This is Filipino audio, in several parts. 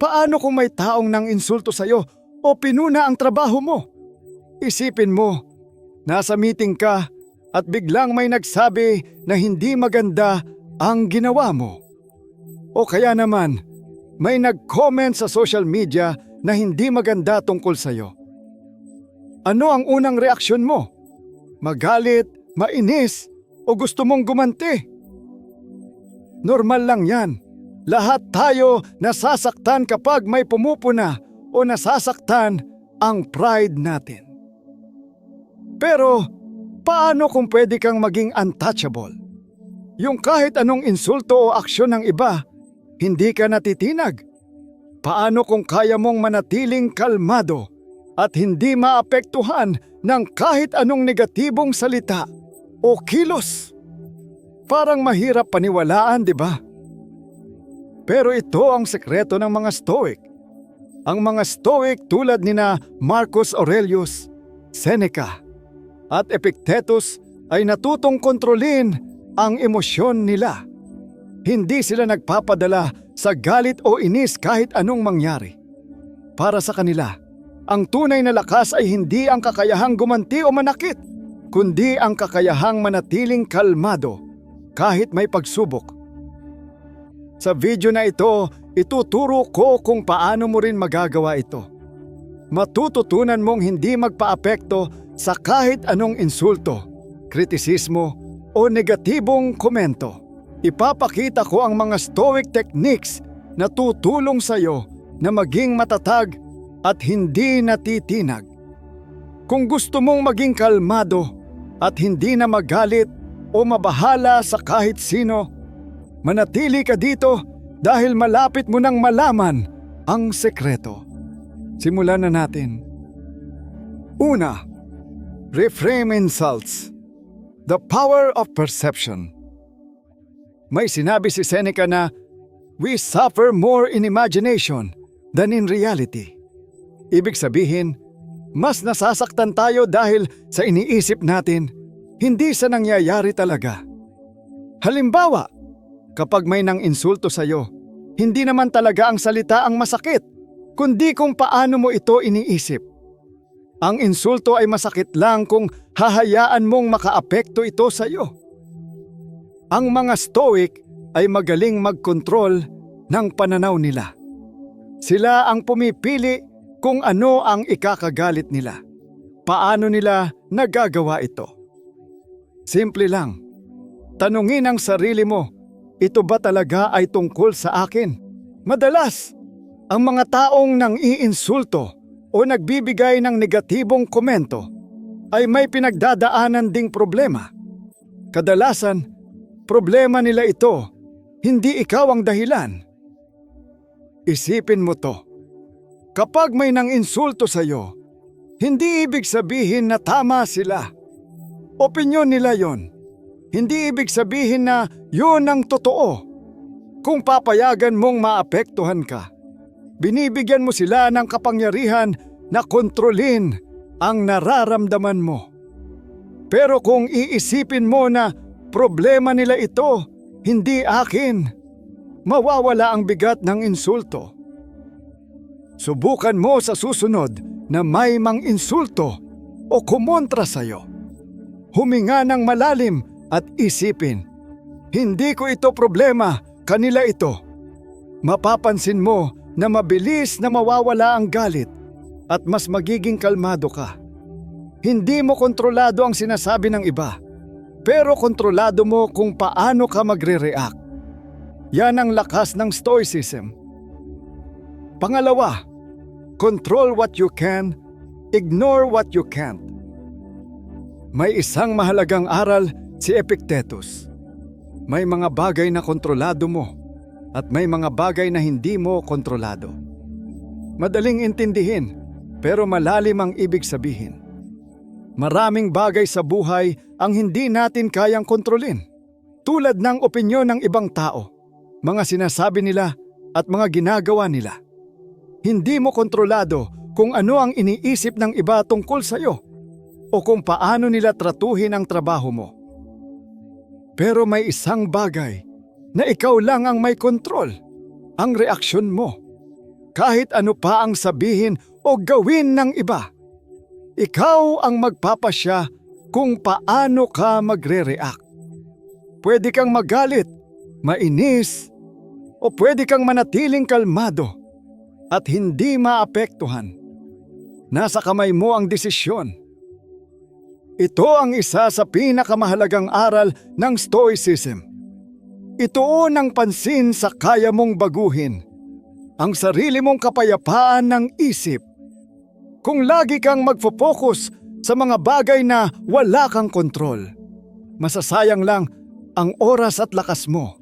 Paano kung may taong nang insulto sa'yo o pinuna ang trabaho mo? Isipin mo, nasa meeting ka at biglang may nagsabi na hindi maganda ang ginawa mo. O kaya naman, may nag-comment sa social media na hindi maganda tungkol sa'yo. Ano ang unang reaksyon mo? Magalit, mainis, o gusto mong gumanti? Normal lang yan. Lahat tayo nasasaktan kapag may pumupuna o nasasaktan ang pride natin. Pero paano kung pwede kang maging untouchable? Yung kahit anong insulto o aksyon ng iba, hindi ka natitinag. Paano kung kaya mong manatiling kalmado at hindi maapektuhan ng kahit anong negatibong salita o kilos? Parang mahirap paniwalaan, di ba? Pero ito ang sekreto ng mga Stoic. Ang mga Stoic tulad nina Marcus Aurelius, Seneca, at Epictetus ay natutong kontrolin ang emosyon nila. Hindi sila nagpapadala sa galit o inis kahit anong mangyari. Para sa kanila, ang tunay na lakas ay hindi ang kakayahang gumanti o manakit, kundi ang kakayahang manatiling kalmado kahit may pagsubok. Sa video na ito, ituturo ko kung paano mo rin magagawa ito. Matututunan mong hindi magpaapekto sa kahit anong insulto, kritisismo o negatibong komento. Ipapakita ko ang mga stoic techniques na tutulong sa iyo na maging matatag at hindi natitinag. Kung gusto mong maging kalmado at hindi na magalit o mabahala sa kahit sino, manatili ka dito dahil malapit mo nang malaman ang sekreto. Simulan na natin. Una, reframe insults. The power of perception. May sinabi si Seneca na, We suffer more in imagination than in reality. Ibig sabihin, mas nasasaktan tayo dahil sa iniisip natin, hindi sa nangyayari talaga. Halimbawa, kapag may nang insulto sa'yo, hindi naman talaga ang salita ang masakit, kundi kung paano mo ito iniisip. Ang insulto ay masakit lang kung hahayaan mong makaapekto ito sa iyo. Ang mga stoic ay magaling magkontrol ng pananaw nila. Sila ang pumipili kung ano ang ikakagalit nila. Paano nila nagagawa ito? Simple lang. Tanungin ang sarili mo, ito ba talaga ay tungkol sa akin? Madalas, ang mga taong nang iinsulto o nagbibigay ng negatibong komento ay may pinagdadaanan ding problema. Kadalasan, problema nila ito, hindi ikaw ang dahilan. Isipin mo to. Kapag may nang insulto sa iyo, hindi ibig sabihin na tama sila. Opinyon nila yon. Hindi ibig sabihin na yun ang totoo. Kung papayagan mong maapektuhan ka, binibigyan mo sila ng kapangyarihan na kontrolin ang nararamdaman mo. Pero kung iisipin mo na problema nila ito, hindi akin, mawawala ang bigat ng insulto. Subukan mo sa susunod na may mang insulto o kumontra sa'yo. Huminga ng malalim at isipin, hindi ko ito problema, kanila ito. Mapapansin mo na mabilis na mawawala ang galit at mas magiging kalmado ka. Hindi mo kontrolado ang sinasabi ng iba, pero kontrolado mo kung paano ka magre-react. Yan ang lakas ng stoicism. Pangalawa, control what you can, ignore what you can't. May isang mahalagang aral si Epictetus. May mga bagay na kontrolado mo at may mga bagay na hindi mo kontrolado. Madaling intindihin pero malalim ang ibig sabihin. Maraming bagay sa buhay ang hindi natin kayang kontrolin. Tulad ng opinyon ng ibang tao, mga sinasabi nila at mga ginagawa nila. Hindi mo kontrolado kung ano ang iniisip ng iba tungkol sa iyo o kung paano nila tratuhin ang trabaho mo. Pero may isang bagay na ikaw lang ang may kontrol, ang reaksyon mo. kahit ano pa ang sabihin o gawin ng iba. Ikaw ang magpapasya kung paano ka magre-react. Pwede kang magalit, mainis, o pwede kang manatiling kalmado at hindi maapektuhan. Nasa kamay mo ang desisyon. Ito ang isa sa pinakamahalagang aral ng Stoicism. Ituon ang pansin sa kaya mong baguhin, ang sarili mong kapayapaan ng isip. Kung lagi kang magfo-focus sa mga bagay na wala kang kontrol, masasayang lang ang oras at lakas mo.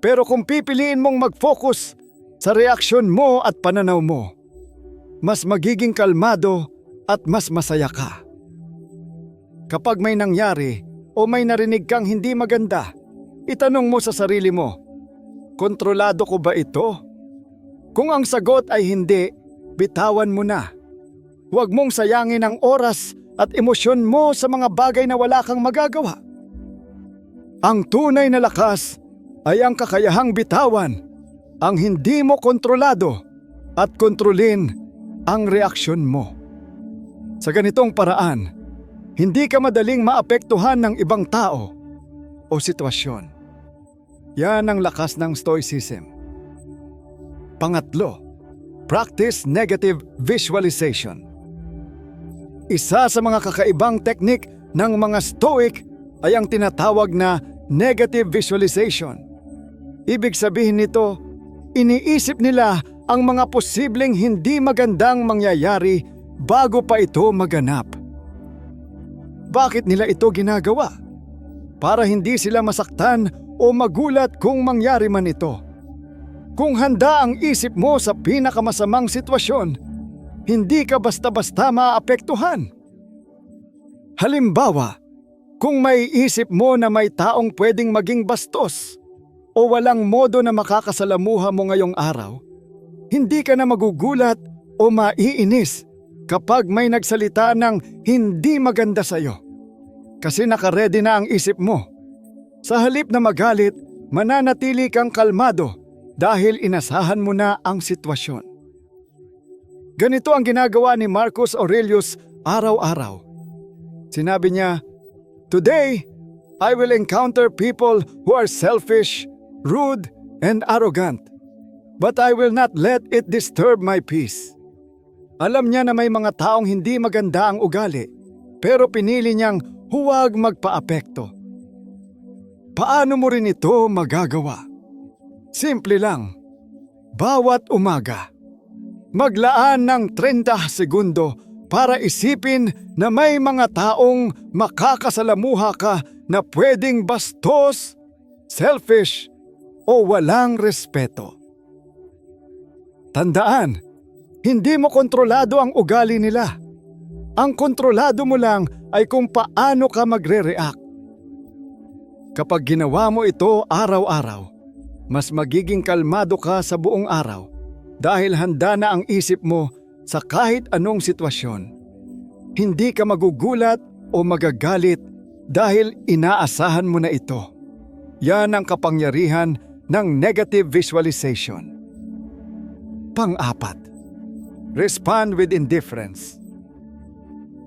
Pero kung pipiliin mong mag-focus sa reaksyon mo at pananaw mo, mas magiging kalmado at mas masaya ka. Kapag may nangyari o may narinig kang hindi maganda, itanong mo sa sarili mo, kontrolado ko ba ito? Kung ang sagot ay hindi, bitawan mo na. Huwag mong sayangin ang oras at emosyon mo sa mga bagay na wala kang magagawa. Ang tunay na lakas ay ang kakayahang bitawan, ang hindi mo kontrolado at kontrolin ang reaksyon mo. Sa ganitong paraan, hindi ka madaling maapektuhan ng ibang tao o sitwasyon. Yan ang lakas ng Stoicism. Pangatlo, practice negative visualization. Isa sa mga kakaibang teknik ng mga Stoic ay ang tinatawag na negative visualization. Ibig sabihin nito, iniisip nila ang mga posibleng hindi magandang mangyayari bago pa ito maganap. Bakit nila ito ginagawa? Para hindi sila masaktan o magulat kung mangyari man ito. Kung handa ang isip mo sa pinakamasamang sitwasyon, hindi ka basta-basta maapektuhan. Halimbawa, kung may isip mo na may taong pwedeng maging bastos o walang modo na makakasalamuha mo ngayong araw, hindi ka na magugulat o maiinis kapag may nagsalita ng hindi maganda sa iyo. Kasi nakaredy na ang isip mo. Sa halip na magalit, mananatili kang kalmado dahil inasahan mo na ang sitwasyon. Ganito ang ginagawa ni Marcus Aurelius araw-araw. Sinabi niya, Today, I will encounter people who are selfish, rude, and arrogant. But I will not let it disturb my peace. Alam niya na may mga taong hindi maganda ang ugali, pero pinili niyang huwag magpaapekto. Paano mo rin ito magagawa? Simple lang. Bawat umaga, maglaan ng 30 segundo para isipin na may mga taong makakasalamuha ka na pwedeng bastos, selfish, o walang respeto. Tandaan, hindi mo kontrolado ang ugali nila. Ang kontrolado mo lang ay kung paano ka magre-react. Kapag ginawa mo ito araw-araw, mas magiging kalmado ka sa buong araw dahil handa na ang isip mo sa kahit anong sitwasyon. Hindi ka magugulat o magagalit dahil inaasahan mo na ito. Yan ang kapangyarihan ng negative visualization. Pang-apat, respond with indifference.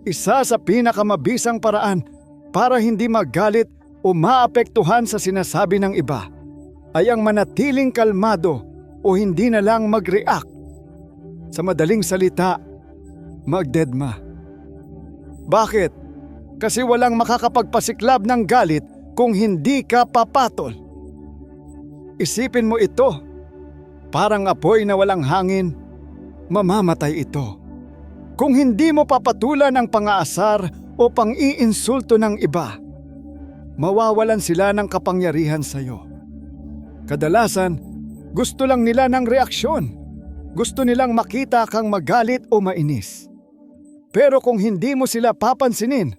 Isa sa pinakamabisang paraan para hindi magalit o maapektuhan sa sinasabi ng iba ay ang manatiling kalmado o hindi na lang mag-react. Sa madaling salita, magdedma. Bakit? Kasi walang makakapagpasiklab ng galit kung hindi ka papatol. Isipin mo ito. Parang apoy na walang hangin, mamamatay ito. Kung hindi mo papatulan ang pangaasar o pang-iinsulto ng iba, mawawalan sila ng kapangyarihan sa iyo. Kadalasan, gusto lang nila ng reaksyon. Gusto nilang makita kang magalit o mainis. Pero kung hindi mo sila papansinin,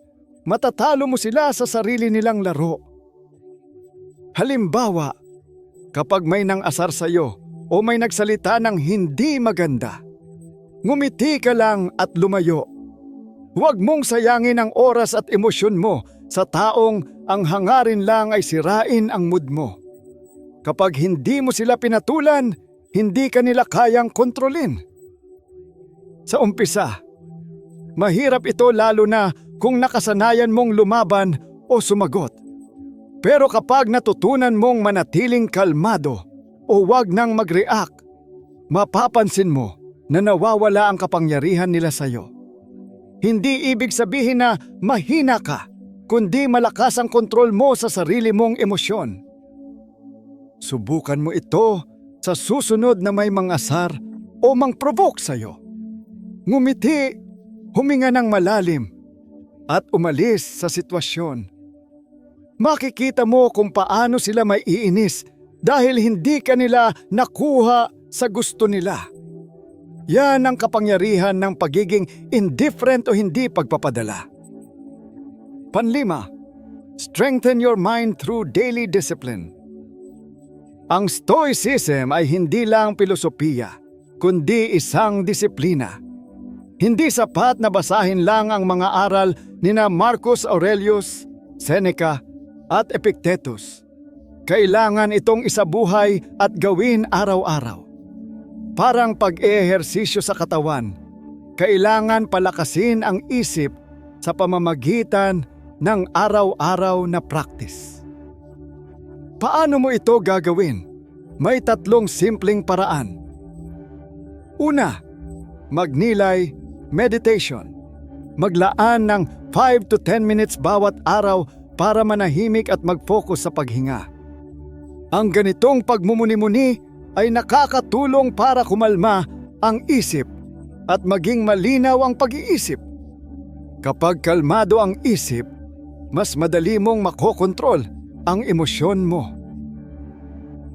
matatalo mo sila sa sarili nilang laro. Halimbawa, kapag may nang asar sa iyo o may nagsalita ng hindi maganda, ngumiti ka lang at lumayo. Huwag mong sayangin ang oras at emosyon mo sa taong ang hangarin lang ay sirain ang mood mo. Kapag hindi mo sila pinatulan, hindi ka nila kayang kontrolin. Sa umpisa, mahirap ito lalo na kung nakasanayan mong lumaban o sumagot. Pero kapag natutunan mong manatiling kalmado o wag nang mag-react, mapapansin mo na nawawala ang kapangyarihan nila sa'yo. Hindi ibig sabihin na mahina ka, kundi malakas ang kontrol mo sa sarili mong emosyon. Subukan mo ito sa susunod na may mangasar o mang-provoke sa'yo. Ngumiti, huminga ng malalim, at umalis sa sitwasyon. Makikita mo kung paano sila may iinis dahil hindi ka nila nakuha sa gusto nila. Yan ang kapangyarihan ng pagiging indifferent o hindi pagpapadala. Panlima, strengthen your mind through daily discipline. Ang Stoicism ay hindi lang filosofiya, kundi isang disiplina. Hindi sapat na basahin lang ang mga aral ni na Marcus Aurelius, Seneca at Epictetus. Kailangan itong isabuhay at gawin araw-araw. Parang pag-ehersisyo sa katawan, kailangan palakasin ang isip sa pamamagitan ng araw-araw na practice. Paano mo ito gagawin? May tatlong simpleng paraan. Una, magnilay, meditation. Maglaan ng 5 to 10 minutes bawat araw para manahimik at mag-focus sa paghinga. Ang ganitong pagmumuni-muni ay nakakatulong para kumalma ang isip at maging malinaw ang pag-iisip. Kapag kalmado ang isip, mas madali mong makokontrol ang emosyon mo.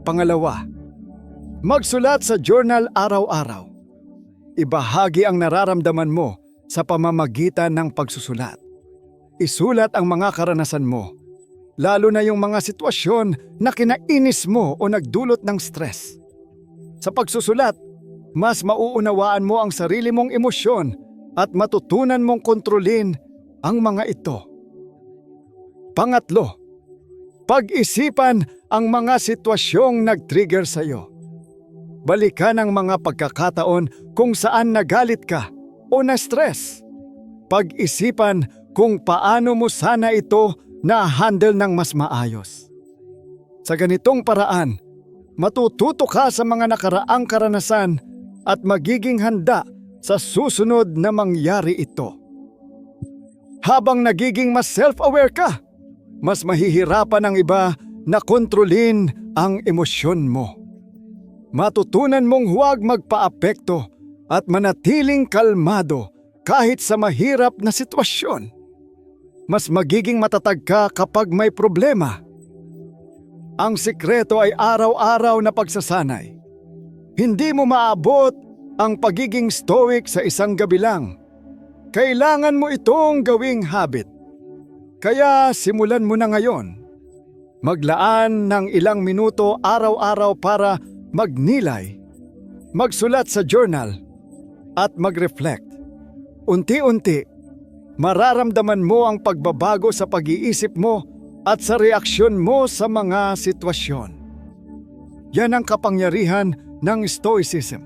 Pangalawa, magsulat sa journal araw-araw. Ibahagi ang nararamdaman mo sa pamamagitan ng pagsusulat. Isulat ang mga karanasan mo, lalo na yung mga sitwasyon na kinainis mo o nagdulot ng stress. Sa pagsusulat, mas mauunawaan mo ang sarili mong emosyon at matutunan mong kontrolin ang mga ito. Pangatlo, pag-isipan ang mga sitwasyong nag-trigger sa iyo. Balikan ang mga pagkakataon kung saan nagalit ka o na-stress. Pag-isipan kung paano mo sana ito na-handle ng mas maayos. Sa ganitong paraan, matututo ka sa mga nakaraang karanasan at magiging handa sa susunod na mangyari ito. Habang nagiging mas self-aware ka, mas mahihirapan ang iba na kontrolin ang emosyon mo. Matutunan mong huwag magpaapekto at manatiling kalmado kahit sa mahirap na sitwasyon. Mas magiging matatag ka kapag may problema. Ang sikreto ay araw-araw na pagsasanay. Hindi mo maabot ang pagiging stoic sa isang gabi lang. Kailangan mo itong gawing habit. Kaya simulan mo na ngayon. Maglaan ng ilang minuto araw-araw para magnilay, magsulat sa journal, at mag-reflect. Unti-unti, mararamdaman mo ang pagbabago sa pag-iisip mo at sa reaksyon mo sa mga sitwasyon. Yan ang kapangyarihan ng Stoicism.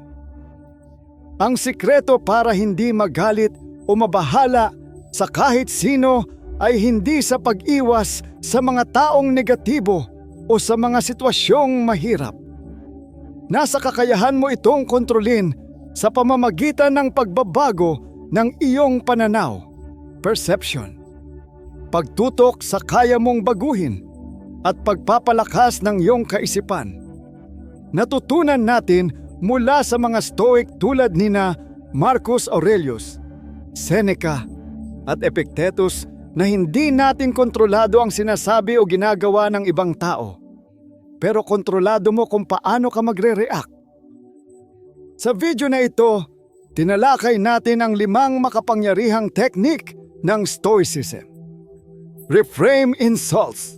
Ang sikreto para hindi magalit o mabahala sa kahit sino ay hindi sa pag-iwas sa mga taong negatibo o sa mga sitwasyong mahirap. Nasa kakayahan mo itong kontrolin sa pamamagitan ng pagbabago ng iyong pananaw, perception, pagtutok sa kaya mong baguhin, at pagpapalakas ng iyong kaisipan. Natutunan natin mula sa mga stoic tulad nina Marcus Aurelius, Seneca, at Epictetus na hindi natin kontrolado ang sinasabi o ginagawa ng ibang tao. Pero kontrolado mo kung paano ka magre-react. Sa video na ito, tinalakay natin ang limang makapangyarihang teknik ng Stoicism. Reframe insults.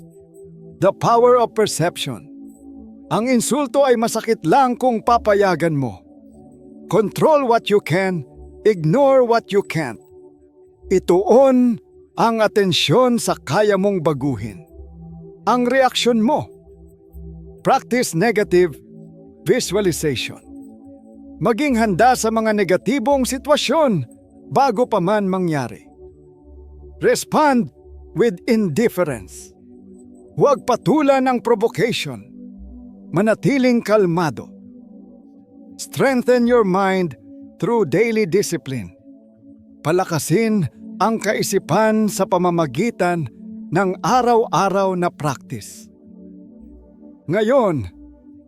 The power of perception. Ang insulto ay masakit lang kung papayagan mo. Control what you can, ignore what you can't. Ituon ang atensyon sa kaya mong baguhin. Ang reaksyon mo. Practice negative, visualization. Maging handa sa mga negatibong sitwasyon bago pa man mangyari. Respond with indifference. Huwag patulan ang provocation. Manatiling kalmado. Strengthen your mind through daily discipline. Palakasin ang kaisipan sa pamamagitan ng araw-araw na practice. Ngayon,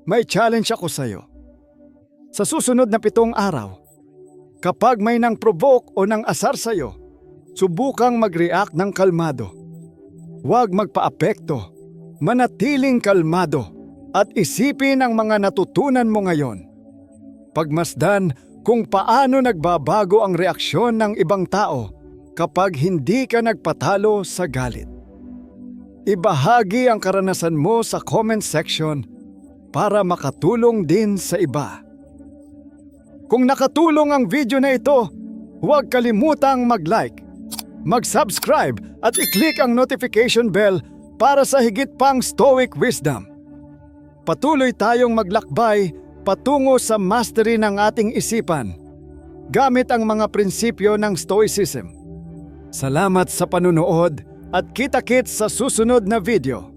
may challenge ako sa iyo. Sa susunod na pitong araw, kapag may nang provoke o nang asar sa iyo, subukang mag-react ng kalmado. Huwag magpaapekto, manatiling kalmado at isipin ang mga natutunan mo ngayon. Pagmasdan kung paano nagbabago ang reaksyon ng ibang tao kapag hindi ka nagpatalo sa galit. Ibahagi ang karanasan mo sa comment section para makatulong din sa iba. Kung nakatulong ang video na ito, huwag kalimutang mag-like, mag-subscribe at i-click ang notification bell para sa higit pang Stoic Wisdom. Patuloy tayong maglakbay patungo sa mastery ng ating isipan gamit ang mga prinsipyo ng Stoicism. Salamat sa panunood at kita-kits sa susunod na video.